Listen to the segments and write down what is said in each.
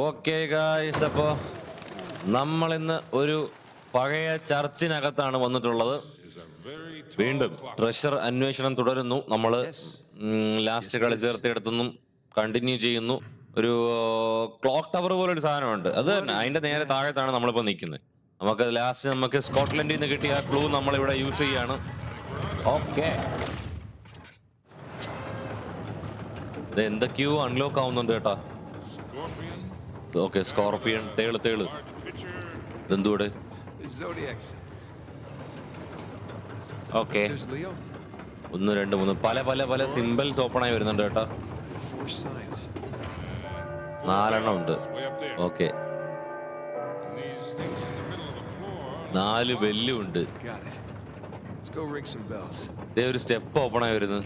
Okay guys അപ്പോൾ നമ്മളിന്ന് ഒരു പഴയ ചർച്ചിനകത്താണ് വന്നിട്ടുള്ളത്. വീണ്ടും ട്രഷർ അന്വേഷണം തുടരുന്നു. നമ്മൾ ലാസ്റ്റ് കളി ചേർത്തെടുത്തുനിന്നും കണ്ടിന്യൂ ചെയ്യുന്നു. ഒരു ക്ലോക്ക് ടവർ പോലെ ഒരു സാധനമുണ്ട്. അത് തന്നെ. അതിന്റെ നേരെ താഴത്താണ് നമ്മളിപ്പോൾ നിൽക്കുന്നത്. നമുക്ക് ലാസ്റ്റ് നമുക്ക് സ്കോട്ട്ലൻഡിൽ നിന്ന് കിട്ടിയ ക്ലൂ നമ്മൾ ഇവിടെ യൂസ് ചെയ്യാണ്. ഓക്കെ എന്തൊക്കെയോ അൺലോക്ക് ആവുന്നുണ്ട് കേട്ടാ. ഓക്കെ സ്കോർപ്പിയൻ തേൾ തേൾ. എന്തുകൂടെ ഓക്കെ. ഒന്ന് രണ്ട് മൂന്ന്. പല പല പല സിമ്പിൾസ് ഓപ്പൺ ആയി വരുന്നുണ്ട് കേട്ടോ. നാലെണ്ണം ഉണ്ട്. ഓക്കെ. നാല് ബെല്ലും ഉണ്ട്. ഇതേ ഒരു സ്റ്റെപ്പ് ഓപ്പൺ ആയി വരുന്നു.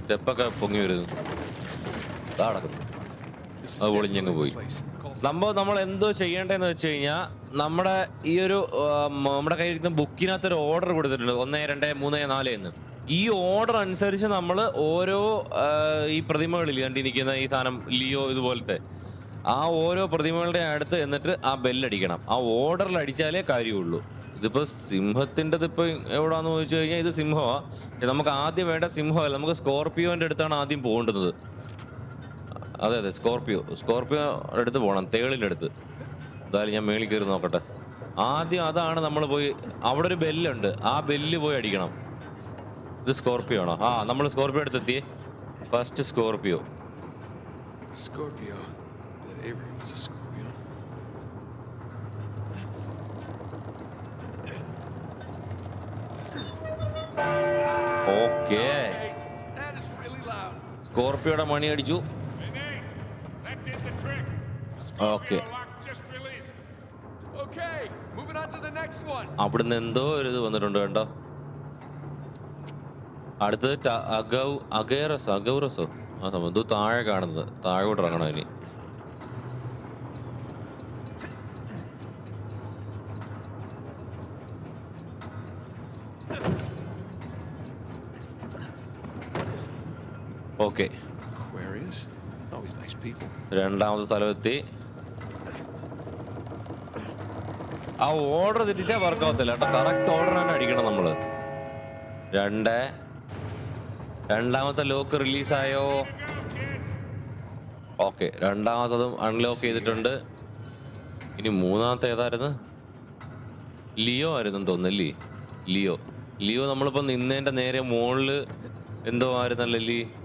സ്റ്റെപ്പൊക്കെ പൊങ്ങി വരുന്നു. അത് പൊളിഞ്ഞങ്ങ് പോയി. സംഭവം നമ്മൾ എന്തോ ചെയ്യേണ്ടതെന്ന് വെച്ച് കഴിഞ്ഞാൽ നമ്മുടെ ഈ ഒരു നമ്മുടെ കയ്യിൽ ഇരുന്ന ബുക്കിനകത്ത് ഒരു ഓർഡർ കൊടുത്തിട്ടുണ്ട് ഒന്ന് രണ്ട് മൂന്ന് നാല് എന്ന്. ഈ ഓർഡർ അനുസരിച്ച് നമ്മൾ ഓരോ ഈ പ്രതിമകളിൽ കണ്ടി നിൽക്കുന്ന ഈ സാധനം ലിയോ ഇതുപോലത്തെ ആ ഓരോ പ്രതിമകളുടെ അടുത്ത് എന്നിട്ട് ആ ബെല്ലടിക്കണം ആ ഓർഡറിൽ അടിച്ചാലേ കാര്യമുള്ളൂ. ഇതിപ്പോ സിംഹത്തിന്റെത് ഇപ്പൊ എവിടാന്ന് ചോദിച്ചു കഴിഞ്ഞാൽ ഇത് സിംഹമാണ് നമുക്ക് ആദ്യം വേണ്ട സിംഹമല്ല നമുക്ക് സ്കോർപിയോന്റെ അടുത്താണ് ആദ്യം പോകേണ്ടത്. അതെ അതെ. സ്കോർപ്പിയോ സ്കോർപ്പിയോ അടുത്ത് പോകണം. തേളിന്റെ അടുത്ത്. എന്തായാലും ഞാൻ മേളിൽ കയറി നോക്കട്ടെ. ആദ്യം അതാണ് നമ്മൾ പോയി അവിടെ ഒരു ബെല്ലുണ്ട്. ആ ബെല്ല് പോയി അടിക്കണം. ഇത് സ്കോർപ്പിയോ ആണോ? ആ നമ്മൾ സ്കോർപ്പിയോ അടുത്തെത്തി ഫസ്റ്റ് സ്കോർപ്പിയോ സ്കോർപ്പിയോ. ഓക്കെ. സ്കോർപിയോയുടെ മണി അടിച്ചു Hey, Nate, that did the trick. Okay. Scorpio lock just released. Okay, moving on to the next one. അവിടുന്ന് എന്തോ ഒരു ഇത് വന്നിട്ടുണ്ട് കേട്ടോ അടുത്തത് അഗൗ അഗേറസ് അഗൗറസോ. ആ സംഭവം ഇത് താഴെ കാണുന്നത്. താഴോട്ട് ഇറങ്ങണം ഇനി. ഓക്കെ രണ്ടാമത്തെ സ്ഥലമെത്തി ആ ഓർഡർ തിരിച്ചാൽ വർക്കാവത്തില്ല കേട്ടോ. കറക്റ്റ് ഓർഡർ തന്നെ അടിക്കണം നമ്മൾ. രണ്ട്. രണ്ടാമത്തെ ലോക്ക് റിലീസായോ ഓക്കെ രണ്ടാമത്തതും അൺലോക്ക് ചെയ്തിട്ടുണ്ട്. ഇനി മൂന്നാമത്തെ ഏതായിരുന്നു? ലിയോ ആയിരുന്നു തോന്നുന്നല്ലേ ലിയോ. ലിയോ നമ്മളിപ്പോ നിന്നേന്റെ നേരെ മുകളിൽ എന്തോ ആയിരുന്നല്ലേ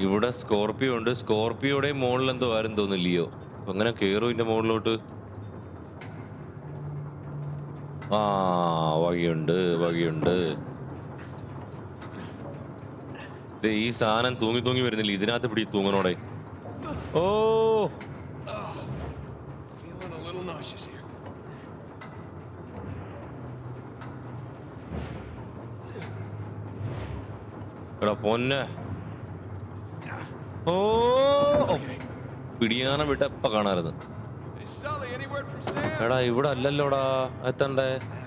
ഇവിടെ സ്കോർപ്പിയോ ഉണ്ട്. സ്കോർപ്പിയോടെ മുകളിൽ എന്തോ ആരും തോന്നില്ലയോ അങ്ങനെ കേറും ഇതിന്റെ മുകളിലോട്ട് ആ വകയുണ്ട് വകയുണ്ട്. ഈ സാധനം തൂങ്ങി തൂങ്ങി വരുന്നില്ല. ഇതിനകത്ത് പിടി തൂങ്ങണോടെ. ഓ. എടാ പൊന്നെ. ഓ. പിടിയാനം വിട്ട എപ്പ കാണാറുന്നു? എടാ ഇവിടെ അല്ലല്ലോടാ. എത്തണ്ടേ Ah.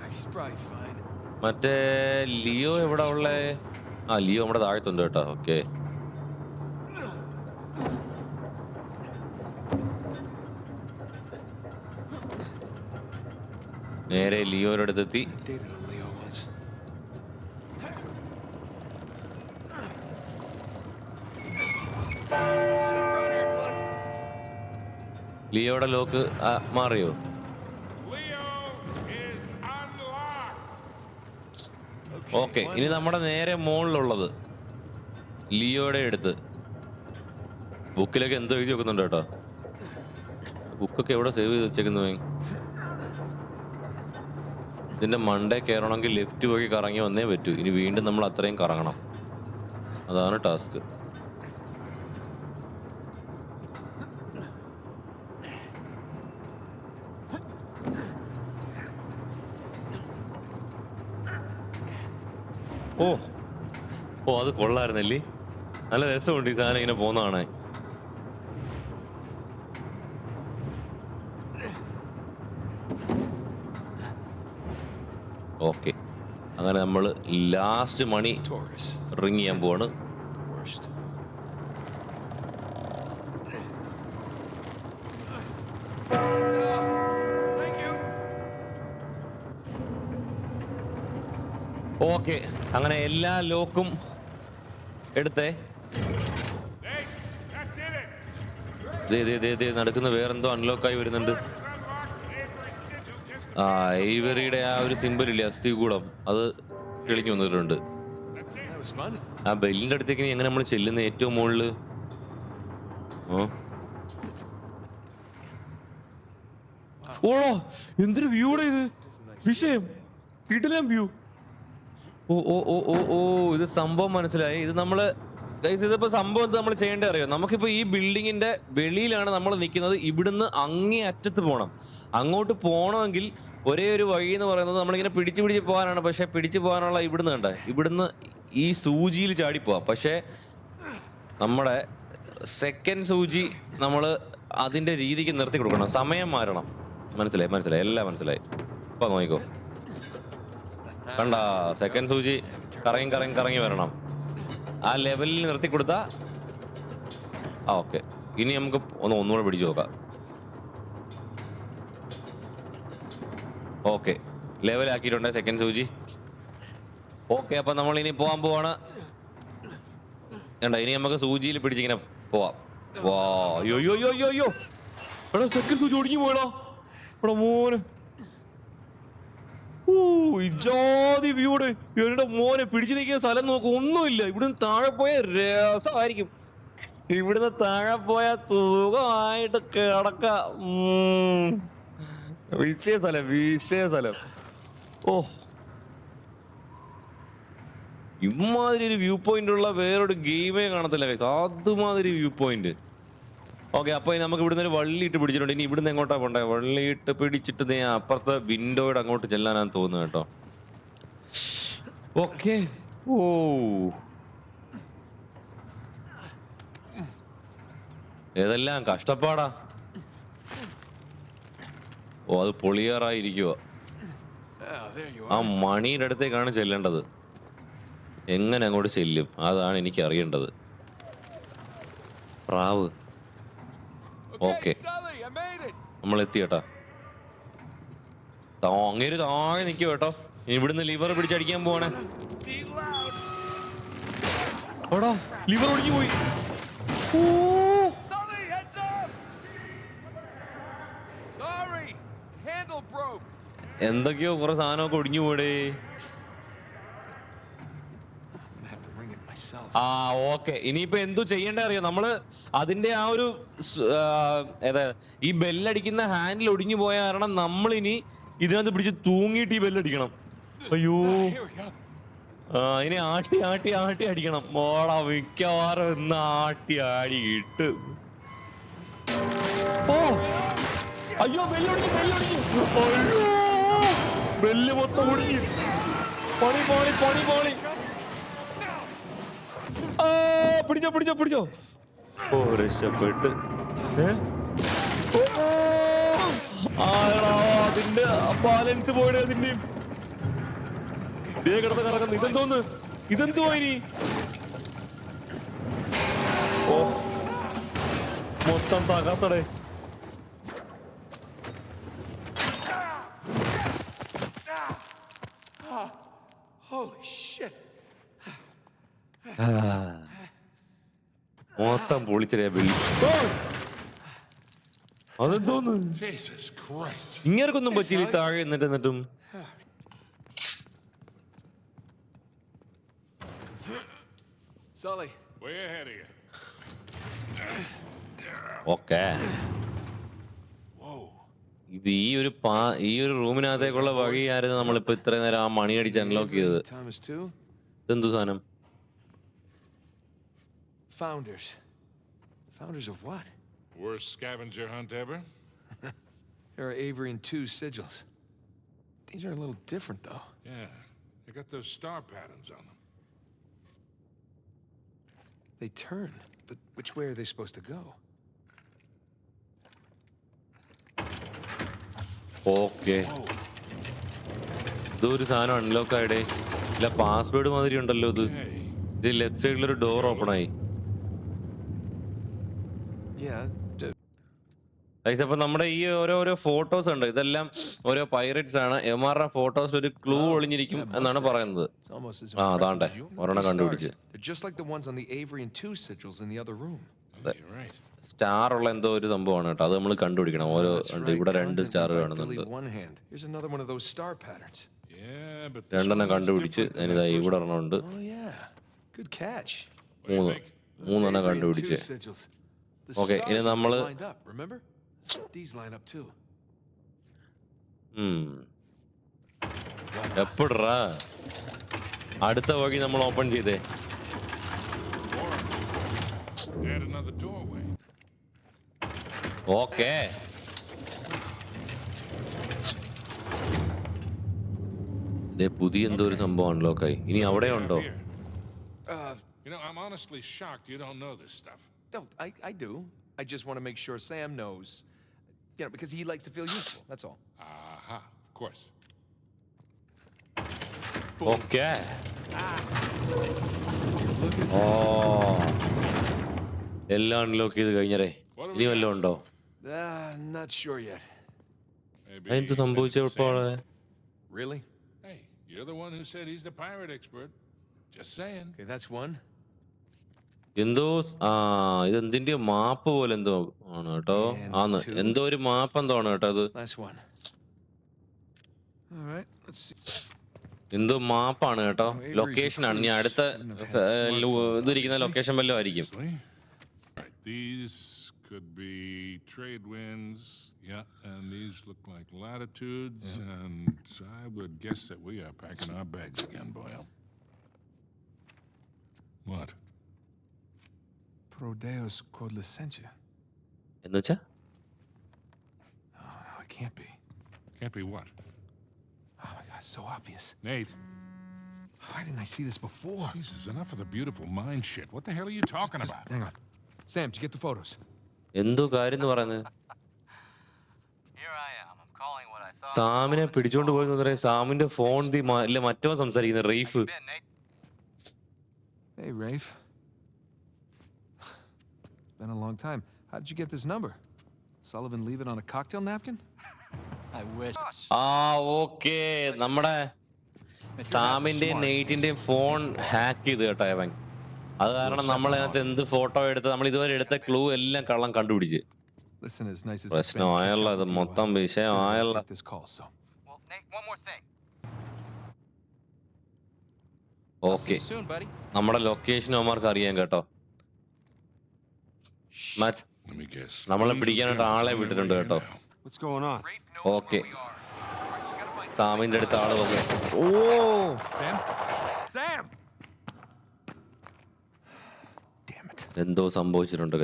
മറ്റേ ലിയോ എവിടെ ഉള്ളേ? ആ ലിയോ നമ്മുടെ താഴത്തുണ്ട് കേട്ടോ. ഓക്കെ നേരെ ലിയോയുടെ അടുത്തെത്തി. ലിയോയുടെ ലോക്ക് മാറിയോ. ഓക്കെ ഇനി നമ്മുടെ നേരെ മുകളിലുള്ളത് ലിയോയുടെ അടുത്ത്. ബുക്കിലൊക്കെ എന്തോ എഴുതി വെക്കുന്നുണ്ട് കേട്ടോ. ബുക്കൊക്കെ എവിടെ സേവ് ചെയ്ത് വെച്ചേക്കുന്നു? ഇതിന്റെ മണ്ടേ കയറണമെങ്കിൽ ലെഫ്റ്റ് വഴി കറങ്ങി വന്നേ പറ്റൂ. ഇനി വീണ്ടും നമ്മൾ അത്രയും കറങ്ങണം. അതാണ് ടാസ്ക്. ഓ. ഓ അത് കൊള്ളായിരുന്നല്ലേ? നല്ല രസമുണ്ട് ഈ സാധനം ഇങ്ങനെ പോകുന്നതാണ് ഓക്കെ. അങ്ങനെ നമ്മൾ ലാസ്റ്റ് മണി. റിങ് ചെയ്യാൻ പോവാണ്. ഓക്കെ. അങ്ങനെ എല്ലാ ലോക്കും എടുത്തേ. നടക്കുന്ന വേറെന്തോ അൺലോക്കായി വരുന്നുണ്ട്. ആ ഇവരുടെ ആ ഒരു സിമ്പിൾ ഇല്ലേ അസ്ഥി കൂടം അത് കിളിഞ്ഞു വന്നിട്ടുണ്ട്. ആ ബെല്ലിന്റെ അടുത്തേക്ക് എങ്ങനെ നമ്മൾ ചെല്ലുന്ന ഏറ്റവും മുകളിൽ? ഓ. ഓടോ എന്തൊരു വ്യൂടെ ഇത്? വിഷയം. കിടിലം വ്യൂ ഓ ഓ ഓ ഓ ഓ ഇത് സംഭവം മനസ്സിലായി. ഇത് നമ്മൾ ഇതിപ്പോ സംഭവം നമ്മൾ ചെയ്യേണ്ടത് അറിയോ? നമുക്കിപ്പോ ഈ ബിൽഡിങ്ങിന്റെ വെളിയിലാണ് നമ്മൾ നിൽക്കുന്നത് ഇവിടുന്ന് അങ്ങേ അറ്റത്ത് പോകണം അങ്ങോട്ട് പോകണമെങ്കിൽ ഒരേ ഒരു വഴി എന്ന് പറയുന്നത് നമ്മളിങ്ങനെ പിടിച്ചു പിടിച്ച് പോകാനാണ്. പക്ഷെ പിടിച്ചു പോകാനുള്ള ഇവിടുന്ന് കണ്ടേ? ഇവിടുന്ന് ഈ സൂചിയിൽ ചാടി പോവാം. പക്ഷേ നമ്മുടെ സെക്കൻഡ് സൂചി നമ്മൾ അതിന്റെ രീതിക്ക് നിർത്തി കൊടുക്കണം. സമയം മാറണം. മനസ്സിലായി? മനസ്സിലായി? എല്ലാം മനസ്സിലായി. ഇപ്പൊ നോക്കിക്കോ. കണ്ട സെക്കൻഡ് സൂചി കറങ്ങി കറങ്ങി കറങ്ങി വരണം. ആ ലെവലിൽ നിർത്തി കൊടുത്താ ആ ഓക്കെ ഇനി നമുക്ക് ഒന്ന് ഒന്നുകൂടെ പിടിച്ചു നോക്കാം. ഓക്കെ ലെവലാക്കിയിട്ടുണ്ട് സെക്കൻഡ് സൂചി. ഓക്കെ അപ്പൊ നമ്മൾ ഇനി പോവാൻ പോവാണ്. കണ്ട ഇനി നമുക്ക് സൂചിയിൽ പിടിച്ചിങ്ങനെ പോവാം. വാ അയ്യോ അയ്യോ അയ്യോ അയ്യോ എടാ സെക്കൻഡ് സൂചി ഒടിഞ്ഞു പോയടാ. എടാ മോനെ. ഇജാതി വ്യൂട് ഇവരുടെ മോനെ പിടിച്ചു നിൽക്കുന്ന സ്ഥലം നോക്കും. ഒന്നുമില്ല. ഇവിടുന്ന് താഴെ പോയ രസമായിരിക്കും. ഇവിടുന്ന് താഴെ പോയ തൂകമായിട്ട് കിടക്ക. വിഷയ സ്ഥലം വിഷയ സ്ഥലം ഓ. ഇമാതിരി ഒരു വ്യൂ പോയിന്റ് ഉള്ള വേറൊരു ഗെയിമേ കാണത്തില്ല. അതുമാതിരി വ്യൂ പോയിന്റ് ഓക്കെ അപ്പൊ നമുക്ക് ഇവിടുന്ന് ഒരു വള്ളി ഇട്ട് പിടിച്ചിട്ടുണ്ട്. ഇനി ഇവിടുന്ന് എങ്ങോട്ടാ പോണ്ടേ? വള്ളിയിട്ട് പിടിച്ചിട്ട് നീ അപ്പുറത്തെ വിൻഡോയുടെ അങ്ങോട്ട് ചെല്ലാനാന്ന് തോന്നുന്നു കേട്ടോ. ഓക്കെ. ഓ. ഏതെല്ലാം കഷ്ടപ്പാടാ. ഓ അത് you ആ. മണിയുടെ അടുത്തേക്കാണ് ചെല്ലേണ്ടത്. എങ്ങനെ അങ്ങോട്ട് ചെല്ലും? അതാണ് എനിക്ക് അറിയേണ്ടത് പ്രാവ്. It. നമ്മൾ എത്തി കേട്ടോ. അങ്ങേര് താഴെ നിൽക്കും കേട്ടോ. ഇവിടുന്ന് ലിവർ പിടിച്ചടിക്കാൻ പോവാണ്. ലിവർ ഒടിഞ്ഞു പോയി. എന്തൊക്കെയോ കുറെ സാധനമൊക്കെ ഒടിഞ്ഞു പോടേ I'm gonna have to ring it myself. ആ ഓക്കെ. ഇനിയിപ്പോ എന്തു ചെയ്യേണ്ട അറിയോ? നമ്മൾ അതിന്റെ ആ ഒരു ഈ ബെല്ലടിക്കുന്ന ഹാൻഡിൽ ഒടിഞ്ഞു പോയ കാരണം നമ്മൾ ഇനി ഇതിനകത്ത് പിടിച്ച് തൂങ്ങിയിട്ട് ഈ ബെല്ലടിക്കണം. അയ്യോ. ആ ഇനി ആട്ടി ആട്ടി ആട്ടി അടിക്കണം. മോളാ മിക്കവാറും ഇന്ന് ആട്ടി ആടി ഇട്ട്. ഓ. അയ്യോ ബെല്ലൊടിഞ്ഞു ബെല്ലൊടിഞ്ഞു. ബെല്ല് മൊത്തം ഒടിഞ്ഞു. പൊളി പൊളി പൊളി പോളി പിടിച്ചോ പിടിച്ചോ പിടിച്ചോ. ഓ രക്ഷപ്പെട്ട്. അതിന്റെ ബാലൻസ് പോയത് അതിന്റെ ദേ കിടന്ന് കറങ്ങുന്നു. ഇതെന്തോന്ന്? ഇതെന്തുവാ ഇനി? ഓ മൊത്തം തകർത്തടേ Holy shit. മൊത്തം പൊളിച്ചടേ ബില്ല് അതെന്തോന്ന്. ഇങ്ങനൊക്കൊന്നും പറ്റിയില്ല താഴെ എന്നിട്ട് എന്നിട്ടും. ഓക്കെ ഇത് ഈ ഒരു പാ ഈ ഒരു റൂമിനകത്തേക്കുള്ള വഴിയായിരുന്നു നമ്മളിപ്പോ ഇത്ര നേരം ആ മണി അടിച്ച് അൺലോക്ക് ചെയ്തത്. ഇതെന്തു സാധനം Founders. Founders of what? Worst scavenger hunt ever? There are Avery and two sigils. These are a little different, though. Yeah. They got those star patterns on them. They turn, but which way are they supposed to go? Okay ഇതൊരു സാധനം unlock ആയിടേ ഇല്ല password മാതിരി ഉണ്ടല്ലോ ഇത് ഇത് left സൈഡിലൊരു door open ആയി Yeah. d- guys അപ്പൊ നമ്മുടെ ഈ ഓരോരോ ഫോട്ടോസ് ഉണ്ട് ഇതെല്ലാം ഓരോ പൈററ്റ്സ് ആണ് എമാറുടെ ഫോട്ടോസ് ഒരു ക്ലൂ ഒളിഞ്ഞിരിക്കും എന്നാണ് പറയുന്നത് Ah, you. Look ഒരെണ്ണം കണ്ടുപിടിച്ച്. സ്റ്റാർ ഉള്ള എന്തോ ഒരു സംഭവമാണ് കേട്ടോ അത് നമ്മൾ കണ്ടുപിടിക്കണം ഓരോ ഉണ്ട് ഇവിടെ രണ്ട് സ്റ്റാർ കാണുന്നുണ്ട് രണ്ടെണ്ണം കണ്ടുപിടിച്ച് ഞാനിതാ ഇവിടെ ഒരെണ്ണം ഉണ്ട് Oh മൂന്ന് മൂന്നെണ്ണം കണ്ടുപിടിച്ച് Okay, ഇനി. ഉം. എപ്പോഴാ അടുത്ത വഴി നമ്മൾ ഓപ്പൺ ചെയ്തേ. ഓക്കേ ഇതേ പുതിയ എന്തോ ഒരു സംഭവം അൺലോക്കായി ഇനി അവിടെ ഉണ്ടോ. Uh, You know, I'm honestly shocked you don't know this stuff. no, I, I do. I just want to make sure Sam knows. You know, because he likes to feel useful. That's all. Aha, of course. Okay ഓ എല്ലാം unlock ചെയ്ത് കഴിഞ്ഞരേ ഇനി വല്ലതും ഉണ്ടോ Uh, not sure yet. Maybe അതെന്ത് he said സംഭവിച്ച to Sam, Really? Hey, you're the one who said he's the pirate expert. Just saying. Okay, that's one. എന്തോ സ്- ആ ഇതെന്തിന്റെ മാപ്പ് പോലെ എന്തോ ആണ് കേട്ടോ ആന്ന് എന്തോ ഒരു മാപ്പ് എന്തോ ആണ് കേട്ടോ അത് Last one. All right, let's see. എന്തോ മാപ്പാണ് കേട്ടോ ലൊക്കേഷൻ ആണ് ഇനി അടുത്ത സ- ലു- ഇതിരിക്കുന്ന ലൊക്കേഷൻ വല്ലതും ആയിരിക്കും Right, these could be trade winds. Yeah, and these look like latitudes. And I would guess that we are packing our bags again, Boyle. What? Pro Deus Quod Licentia. എന്ന് No, Oh, no, it can't be. Can't be what? Oh my God, so obvious. Nate. Why didn't I see this before? Jesus, enough of the beautiful mind shit. What the hell are you talking Just about? hang on. Sam, did you get the photos? എന്തോ കാര്യം എന്ന് പറയുന്നത് Here I am. I'm calling what I thought. സാമിനെ പിടിച്ചോണ്ട് പോയി എന്ന് പറയാം സാമിന്റെ phone ഇല്ല മറ്റോ സംസാരിക്കുന്നത് റീഫ് Been, Nate. Hey, Rafe. Been a long time. How did you get this number? Sullivan leave it on a cocktail napkin? I wish. ആ okay നമ്മുടെ സാമിന്റെയും നെയ്റ്റിന്റെയും ഫോൺ ഹാക്ക് ചെയ്ത് കേട്ടോ അവൻ അത് കാരണം നമ്മൾ അതിനകത്ത് എന്ത് ഫോട്ടോ എടുത്ത് നമ്മൾ ഇതുവരെ എടുത്ത ക്ലൂ എല്ലാം കള്ളം കണ്ടുപിടിച്ച് Listen, as nice as it's been, പ്രശ്നമായല്ലോ ഇത് മൊത്തം uh, വിഷയമായല്ലോ this call, so. One more thing. Okay soon, buddy. നമ്മുടെ ലൊക്കേഷൻ അവന്മാർക്ക് അറിയാം കേട്ടോ മാറ്റ്. നമ്മളെ പിടിക്കാനായിട്ട് ആളെ വിട്ടിട്ടുണ്ട് കേട്ടോ. ഓക്കെ സാമിന്റെ അടുത്ത് ആൾ വന്നു. ഓ എന്തോ സംഭവിച്ചിട്ടുണ്ട്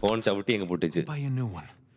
ഫോൺ ചവിട്ടി അങ്ങ് പൊട്ടിച്ച്.